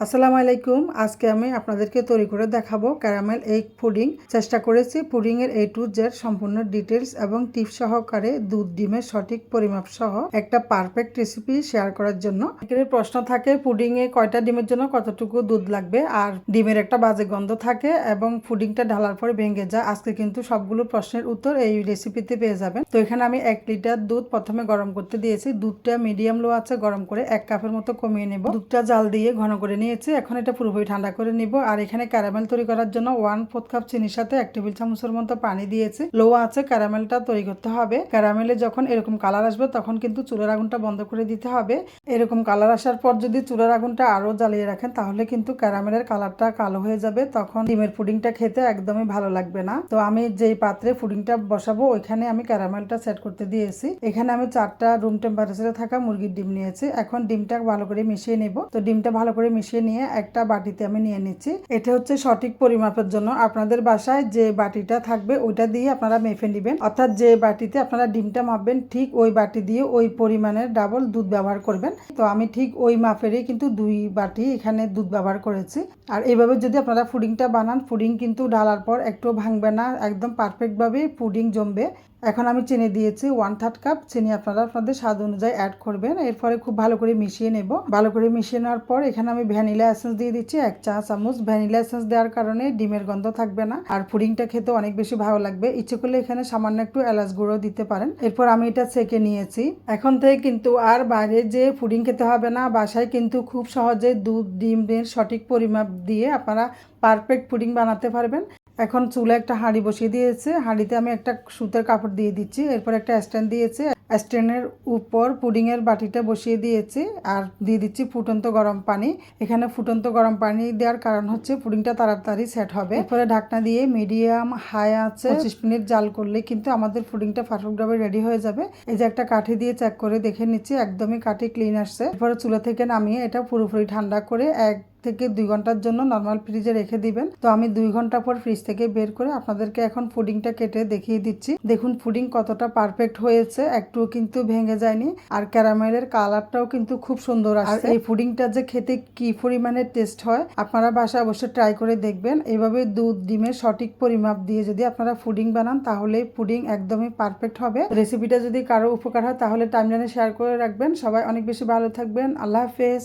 আসসালামু আলাইকুম। আজকে আমি আপনাদেরকে তৈরি করে দেখাবো ক্যারামেল এগ পুডিং। চেষ্টা করেছি পুডিং এর এ টু জেড সম্পূর্ণ ডিটেলস এবং টিপ সহকারে দুধ, ডিমের সঠিক পরিমাপ সহ একটা পারফেক্ট রেসিপি শেয়ার করার জন্য। এখানে প্রশ্ন থাকে পুডিং এ কয়টা ডিমের জন্য কতটুকু দুধ লাগবে? আর ডিমের একটা বাজে গন্ধ থাকে এবং পুডিংটা ঢালার পরে ভেঙে যায়। আজকে কিন্তু সবগুলো প্রশ্নের উত্তর এই রেসিপিতে পেয়ে যাবেন। তো এখানে আমি এক লিটার দুধ প্রথমে গরম করতে দিয়েছি। দুধটা মিডিয়াম লো আছে, গরম করে এক কাপের মতো কমিয়ে নেব। দুধটা জাল দিয়ে ঘন করে নিয়েছি এখন এটা পুরোপুরি ঠান্ডা করে নিব। আর এখানে ক্যারামেল তৈরি করার জন্য ওয়ান ফোর্থ কাপ চিনির সাথে এক টেবিল চামচের মতো পানি দিয়েছি। লো আছে, ক্যারামেলটা তৈরি করতে হবে। ক্যারামেলে যখন এরকম কালার আসবে, তখন কিন্তু চুলার আগুনটা বন্ধ করে দিতে হবে। এরকম কালার আসার পর যদি চুলার আগুনটা আরও জ্বালিয়ে রাখেন, তাহলে কিন্তু ক্যারামেলের কালারটা কালো হয়ে যাবে। তখন ডিমের পুডিংটা খেতে একদমই ভালো লাগবে না। তো আমি যেই পাত্রে পুডিংটা বসাবো, ওইখানে আমি ক্যারামেলটা সেট করতে দিয়েছি। এখানে আমি চারটা রুম টেম্পারেচারে থাকা মুরগির ডিম নিয়েছি। এখন ডিমটা ভালো করে মিশিয়ে নেব। তো ডিমটা ভালো করে মিশিয়ে নিয়ে একটা বাটিতে আমি নিয়ে নিচ্ছি। এটা হচ্ছে সঠিক পরিমাপের জন্য। আপনাদের বাসায় যে বাটিটা থাকবে, ওইটা দিয়ে আপনারা মেপে নেবেন। অর্থাৎ যে বাটিতে আপনারা ডিমটা মাপবেন, ঠিক ওই বাটি দিয়ে ওই পরিমাণের ডাবল দুধ ব্যবহার করবেন। তো আমি ঠিক ওই মাপেরই কিন্তু দুই বাটি এখানে দুধ ব্যবহার করেছি। আর এইভাবে যদি আপনারা পুডিংটা বানান, পুডিং কিন্তু ঢালার পর একটু ভাঙবে না। একদম পারফেক্টভাবে পুডিং জমবে। এখন আমি চিনি দিয়েছি ওয়ান থার্ড কাপ। চিনি আপনারা আপনাদের স্বাদ অনুযায়ী অ্যাড করবেন। এরপরে খুব ভালো করে মিশিয়ে নেব। ভালো করে মিশিয়ে নেওয়ার পর এখানে আমি ভ্যানিলা এসেন্স দিয়ে দিচ্ছি, এক চা চামচ ভ্যানিলা এসেন্স দেওয়ার কারণে ডিমের গন্ধ থাকবে না। আর পুডিংটা খেতে অনেক বেশি ভালো লাগবে। ইচ্ছে করলে এখানে সামান্য একটু এলাচ গুঁড়ো দিতে পারেন। এরপর আমি এটা সেকে নিয়েছি। এখন থেকে কিন্তু আর বাইরে যে পুডিং খেতে হবে না, বাসায় কিন্তু খুব সহজে দুধ, ডিমের সঠিক পরিমাপ দিয়ে আপনারা পারফেক্ট পুডিং বানাতে পারবেন। এখন চুলে একটা হাঁড়ি বসিয়ে দিয়েছে। হাঁড়িতে আমি একটা সুতের কাপড় দিয়ে দিচ্ছি। এরপর একটা স্ট্যান্ড দিয়েছে। স্ট্যান্ডের উপর পুডিংয়ের বাটিটা বসিয়ে দিয়েছি আর দিয়ে দিচ্ছি ফুটন্ত গরম পানি। এখানে ফুটন্ত গরম পানি দেওয়ার কারণ হচ্ছে পুডিংটা তাড়াতাড়ি সেট হবে। এরপরে ঢাকনা দিয়ে মিডিয়াম হাই আছে, পঁচিশ মিনিট জাল করলে কিন্তু আমাদের পুডিংটা পারফেক্টভাবে রেডি হয়ে যাবে। এই যে একটা কাঠি দিয়ে চেক করে দেখে নিচ্ছি, একদমই কাঠি ক্লিন আসছে। এরপরে চুলা থেকে নামিয়ে এটা পুরোপুরি ঠান্ডা করে এক থেকে দুই ঘণ্টার জন্য নর্মাল ফ্রিজে রেখে দিবেন। তো আমি দুই ঘণ্টা পর ফ্রিজ থেকে বের করে আপনাদেরকে এখন পুডিংটা কেটে দেখিয়ে দিচ্ছি। দেখুন পুডিং কতটা পারফেক্ট হয়েছে একটু কিন্তু ভেঙে যায়নি আর ক্যারামেলের কালারটাও কিন্তু খুব সুন্দর আর এই পুডিংটা যে খেতে কি পরিমাণে টেস্ট হয় আপনারা বাসায় অবশ্যই ট্রাই করে দেখবেন। এভাবে দুধ ডিমের সঠিক পরিমাপ দিয়ে যদি আপনারা পুডিং বানান তাহলে পুডিং একদমই পারফেক্ট হবে। রেসিপিটা যদি কারও উপকার হয় তাহলে টাইমলাইনে শেয়ার করে রাখবেন। সবাই অনেক বেশি ভালো থাকবেন। আল্লাহ হাফেজ।